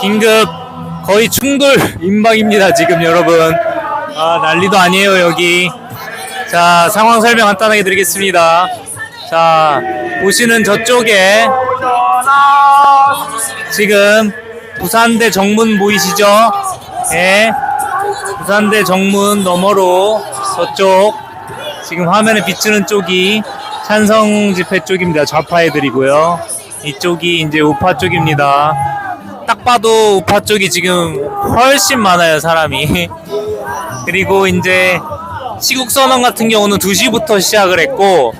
긴급 거의 충돌 임박입니다 지금 여러분. 아 난리도 아니에요 여기. 자 상황 설명 간단하게 드리겠습니다. 자 보시는 저쪽에 지금 부산대 정문 보이시죠? 예. 부산대 정문 너머로 저쪽 지금 화면에 비추는 쪽이 찬성 집회 쪽입니다. 좌파 애들이고요 이쪽이 이제 우파 쪽입니다. 딱 봐도 우파 쪽이 지금 훨씬 많아요 사람이. 그리고 이제 시국선언 같은 경우는 2시부터 시작을 했고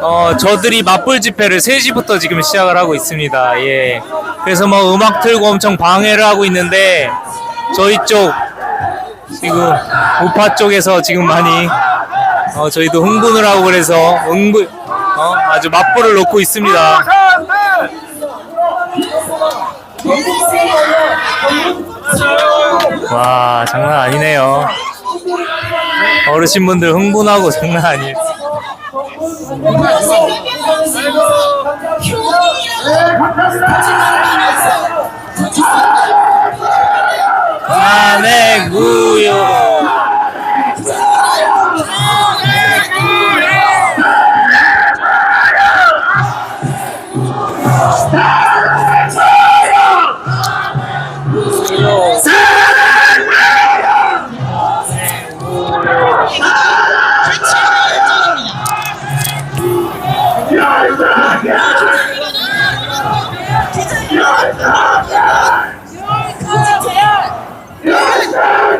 어 저들이 맞불 집회를 3시부터 지금 시작을 하고 있습니다. 예. 그래서 뭐 음악 틀고 엄청 방해를 하고 있는데 저희 쪽 지금 우파 쪽에서 지금 많이 어 저희도 흥분을 하고 그래서 응분 어 아주 맞불을 놓고 있습니다 와 장난 아니네요. 어르신분들 흥분하고 장난 아니에요. 안해구요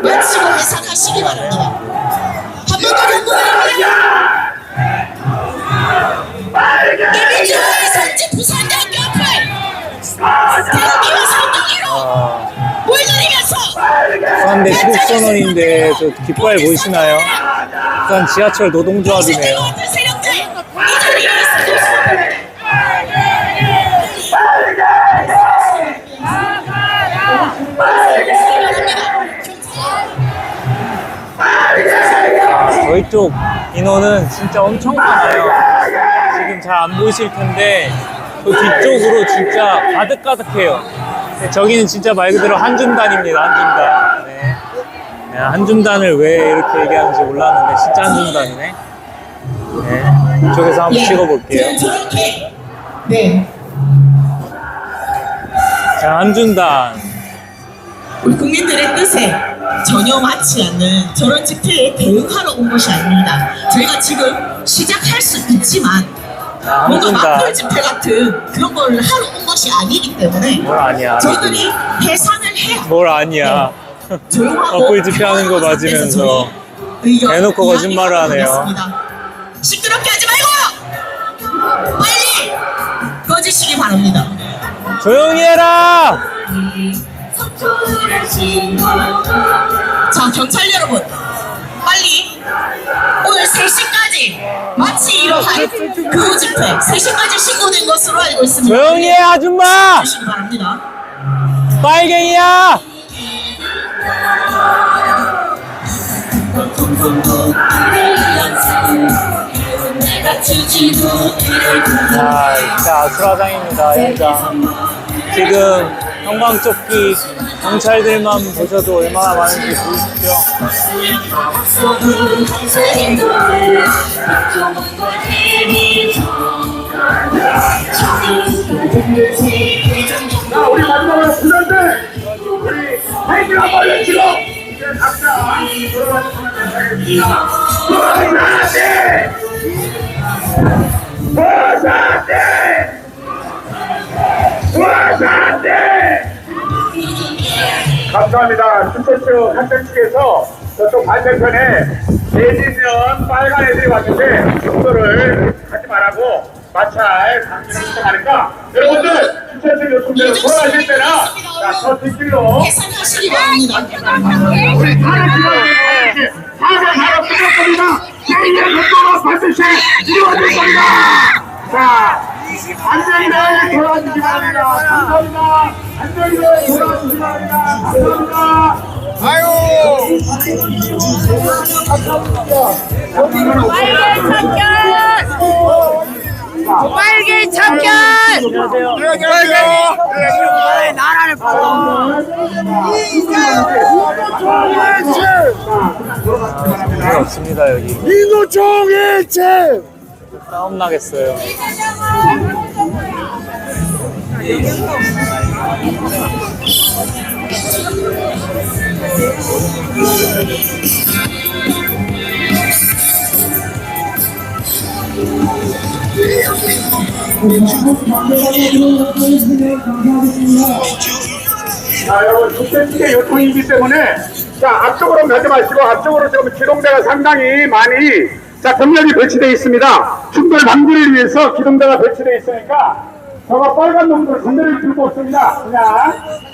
마치고 해산하시기 바랍니다. 한 번 더 경고드립니다. 이민주의 선지 부산대학교 앞을 대기와 상동이로 물들이면서 부산대 시국선언인데 저 깃발 보이시나요? 부산 지하철 노동조합이네요 어떤 세력들 이 자리에 있습니다. 아, 저희 쪽 인원은 진짜 엄청 많아요. 지금 잘 안 보이실 텐데 그 뒤쪽으로 진짜 가득가득해요. 네, 저기는 진짜 말 그대로 한줌단입니다. 한줌단. 네. 네, 한줌단을 왜 이렇게 얘기하는지 몰랐는데 진짜 한줌단이네. 네. 이쪽에서 한번 찍어볼게요. 네 자, 한줌단. 우리 국민들의 뜻에 전혀 맞지 않는 저런 집회에 대응하러 온 것이 아닙니다. 저희가 지금 시작할 수 있지만 자, 뭔가 한줌단. 집회 같은 그런 걸 하러 온 것이 아니기 때문에 뭘 아니야. 저희들이 해산을 해야 뭘 아니야. 조용하고 맞불 집회하는 거 평화로운 맞으면서 상태에서 저희 의견, 대놓고 거짓말을 하네요. 나오겠습니다. 시끄럽게 하지 말고 빨리 꺼지시기 바랍니다. 조용히 해라! 자 경찰 여러분 빨리 오늘 3시까지 마치 이러한 그 집회 3시까지 신고된 것으로 알고 있습니다. 조용히 해, 아줌마! 주시기 바랍니다. 빨갱이야! 자, 진짜 아수라장입니다, 현장. 지금 형광조끼 경찰들만 보셔도 얼마나 많은지 보이시죠? 자, 우리 마지막으로 우리 행진 한번 외치고 이제 각자 돌아가시면 되겠습니다. 부산대! 부산대! 감사합니다. 슈퍼쇼 학생 측에서 저쪽 반대편에 내지면 빨간 애들이 왔는데 정도를 하지 말라고 마찰 강제를 신청하니까 여러분들 슈퍼쇼 요청대로 돌아가실 때나 자, 저 뒷길로 해산하시기 바랍니다. 우리 다른 기관에 사과 사과 끝날 겁니다. 내일의 백도가 반드시 이루어질 겁니다. 자, 안전히 돌아가시기 바랍니다. 감사합니다. 안전히 돌아가시기 바랍니다. 감사합니다. 아유. 빨간 청년! 빨개 참견! 안녕하세요. 나라를 팔아. 필요 없습니다 여기. 민노총 일체! 싸움 나겠어요. 자, 여러분, 6cm의 요통이기 때문에, 자, 앞쪽으로 가지 마시고, 앞쪽으로 지금 기동대가 상당히 많이, 자, 병력이 배치되어 있습니다. 충돌 방지를 위해서 기동대가 배치되어 있으니까, 저거 빨간 놈들 건드릴 필요가 없습니다. 그냥,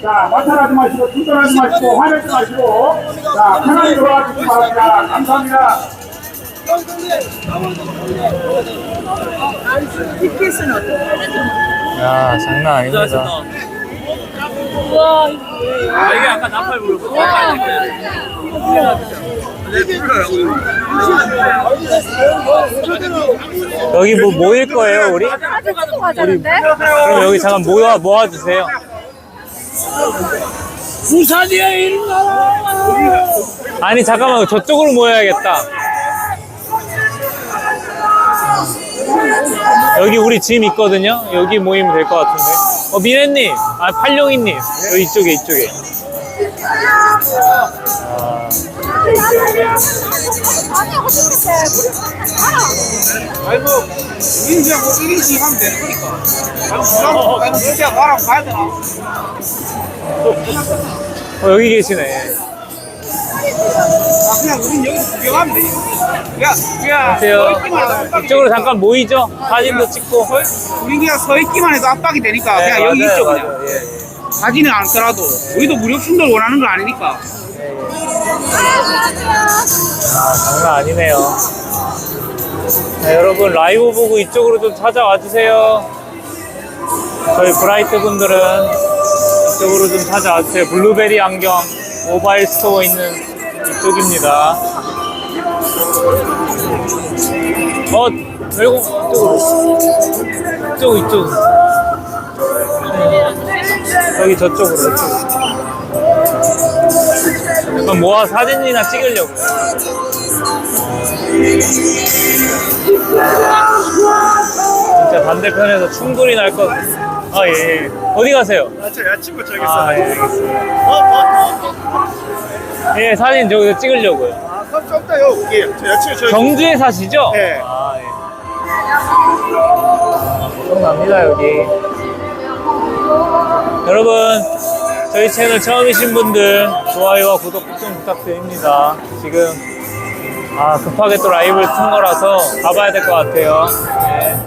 자, 마찰하지 마시고, 충돌하지 마시고, 화내지 마시고, 자, 편하게 돌아가 주시기 바랍니다. 감사합니다. 야 장난 아닙니다. 여기 뭐 모일 거예요 우리? 가자는데? 그럼 여기 잠깐 모아 모아주세요. 부산이야, 일나라! 아니 잠깐만 저쪽으로 모여야겠다. 여기 우리 짐 있거든요. 여기 모이면 될 것 같은데. 어 미래님, 아 팔룡이님 여기 이쪽에 이쪽에. 아, 아이고, 인생 뭐 1인씩 하면 되는 거니까. 아이고, 부담, 아이고, 진짜 바람 가야 되나? 어, 여기 계시네. 아, 그냥 우린 여기서 구경하면 돼. 야, 그냥 안녕하세요. 서 있기만 해도 압박이 이쪽으로 잠깐 모이죠. 사진도 찍고. 우린 그냥 서 있기만 해도 압박이 되니까 네, 그냥 여기 맞아요, 있죠, 맞아요. 그냥. 예, 예. 사진은 않더라도. 우리도 무력 충돌 원하는 거 아니니까. 아, 장난 아니네요. 네, 여러분 라이브 보고 이쪽으로 좀 찾아와 주세요. 저희 브라이트 분들은 이쪽으로 좀 찾아와 주세요. 블루베리 안경 모바일 스토어 있는 이쪽입니다. 어, 그리고 이쪽으로. 이쪽, 이쪽. 여기 저쪽으로, 이쪽. 약간 모아 사진이나 찍으려고. 진짜 반대편에서 충돌이 날 것. 아 예. 예. 어디 가세요? 저 여자친구 저기 아 예. 알겠습니다. 예 사진 저기서 찍으려고요. 아, 그럼 좀 더요. 예, 저 여자친구 저기. 경주에 사시죠? 네. 아 예. 엄청납니다 여기. 여러분 저희 채널 처음이신 분들 좋아요와 구독 꼭 좀 부탁드립니다. 지금 아 급하게 또 라이브를 튼 거라서 가봐야 될 것 같아요. 네.